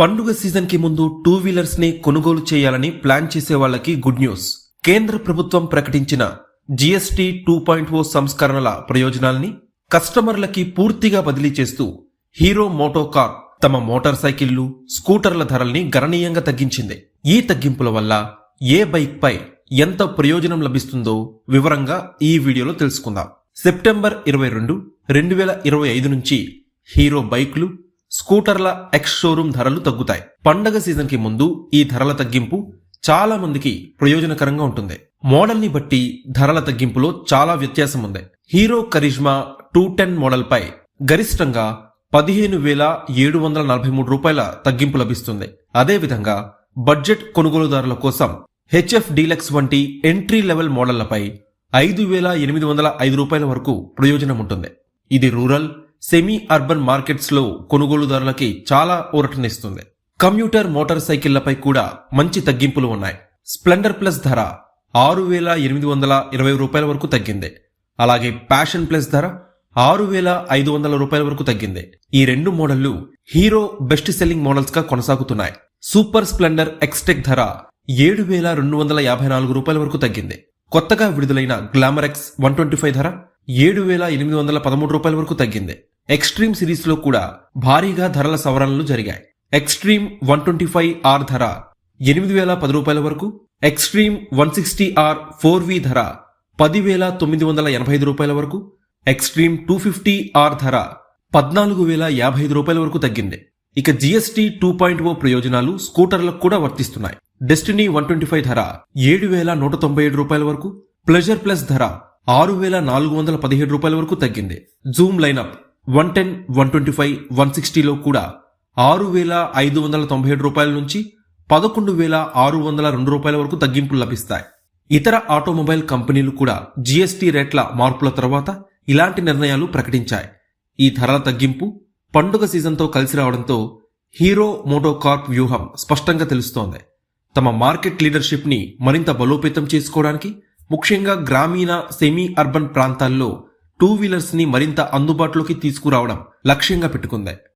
పండుగ సీజన్కి ముందు టూ వీలర్స్ని కొనుగోలు చేయాలని ప్లాన్ చేసే వాళ్ళకి గుడ్ న్యూస్. కేంద్ర ప్రభుత్వం ప్రకటించిన జీఎస్టీ టూ పాయింట్ ఓ సంస్కరణల ప్రయోజనాల్ని కస్టమర్లకి పూర్తిగా బదిలీ చేస్తూ హీరో మోటోకార్ తమ మోటార్ సైకిళ్ళు స్కూటర్ల ధరల్ని గణనీయంగా తగ్గించింది. ఈ తగ్గింపుల వల్ల ఏ బైక్ పై ఎంత ప్రయోజనం లభిస్తుందో వివరంగా ఈ వీడియోలో తెలుసుకుందాం. సెప్టెంబర్ ఇరవై రెండు రెండు వేల ఇరవై ఐదు నుంచి హీరో బైక్లు స్కూటర్ల ఎక్స్ షోరూమ్ ధరలు తగ్గుతాయి. పండగ సీజన్కి ముందు ఈ ధరల తగ్గింపు చాలా మందికి ప్రయోజనకరంగా ఉంటుంది. మోడల్ని బట్టి ధరల తగ్గింపులో చాలా వ్యత్యాసం ఉంది హీరో కరిష్మా టూ టెన్ మోడల్పై గరిష్టంగా పదిహేను వేల ఏడు వందల నలభై మూడు రూపాయల తగ్గింపు లభిస్తుంది. అదేవిధంగా బడ్జెట్ కొనుగోలుదారుల కోసం హెచ్ఎఫ్ డీలక్స్ వంటి ఎంట్రీ లెవెల్ మోడళ్ళపై ఐదు వేల ఎనిమిది వందల ఐదు రూపాయల వరకు ప్రయోజనం ఉంటుంది ఇది రూరల్ సెమీ అర్బన్ మార్కెట్స్లో కొనుగోలుదారులకి చాలా ఊరటనిస్తుంది. కమ్యూటర్ మోటార్ సైకిళ్ళపై కూడా మంచి తగ్గింపులు ఉన్నాయి. స్ప్లెండర్ ప్లస్ ధర ఆరు వేల ఎనిమిది వందల ఇరవై రూపాయల వరకు తగ్గింది. అలాగే ప్యాషన్ ప్లస్ ధర ఆరు వేల ఐదు వందల రూపాయల వరకు తగ్గింది. ఈ రెండు మోడళ్ళు హీరో బెస్ట్ సెల్లింగ్ మోడల్స్గా కొనసాగుతున్నాయి. సూపర్ స్ప్లెండర్ ఎక్స్టెక్ ధర ఏడు వేల రెండు వందల యాభై నాలుగు రూపాయల వరకు తగ్గింది. కొత్తగా విడుదలైన Glamour X one twenty five ధర ఏడు వేల ఎనిమిది వందల పదమూడు రూపాయల వరకు తగ్గింది. ఎక్స్ట్రీమ్ సిరీస్లో కూడా భారీగా ధరల సవరణలు జరిగాయి. Xtreme one twenty five R ధర ఎనిమిది వేల పది రూపాయల వరకు Xtreme one sixty R four V ధర పదివేల తొమ్మిది వందల ఎనభై ఐదు రూపాయల వరకు ఎక్స్ట్రీమ్ టూ ఫిఫ్టీ ఆర్ ధర పద్నాలుగు వేల యాభై ఐదు రూపాయల వరకు తగ్గింది. ఇక జిఎస్టీ టూ పాయింట్ ఓ ప్రయోజనాలు స్కూటర్లకు కూడా వర్తిస్తున్నాయి. డెస్టినీ వన్ ట్వంటీ ఫైవ్ ధర ఏడు వేల నూట తొంభై ఏడు రూపాయల వరకు ప్లెజర్ ప్లస్ ధర ఆరు వేల నాలుగు వందల పదిహేడు రూపాయల వరకు తగ్గింది. Zoom lineup one ten one twenty five one సిక్స్టీలో కూడా ఆరు వేల ఐదు వందల తొంభై ఏడు రూపాయల నుంచి పదకొండు వేల ఆరు వందల రెండు రూపాయల వరకు తగ్గింపులు లభిస్తాయి. ఇతర ఆటోమొబైల్ కంపెనీలు కూడా జీఎస్టీ రేట్ల మార్పుల తర్వాత ఇలాంటి నిర్ణయాలు ప్రకటించాయి. ఈ ధరల తగ్గింపు పండుగ సీజన్తో కలిసి రావడంతో హీరో మోటోకార్ప్ వ్యూహం స్పష్టంగా తెలుస్తోంది. తమ మార్కెట్ లీడర్షిప్ని మరింత బలోపేతం చేసుకోవడానికి ముఖ్యంగా గ్రామీణ సెమీ అర్బన్ ప్రాంతాల్లో టూ వీలర్స్ని మరింత అందుబాటులోకి తీసుకురావడం లక్ష్యంగా పెట్టుకుంది.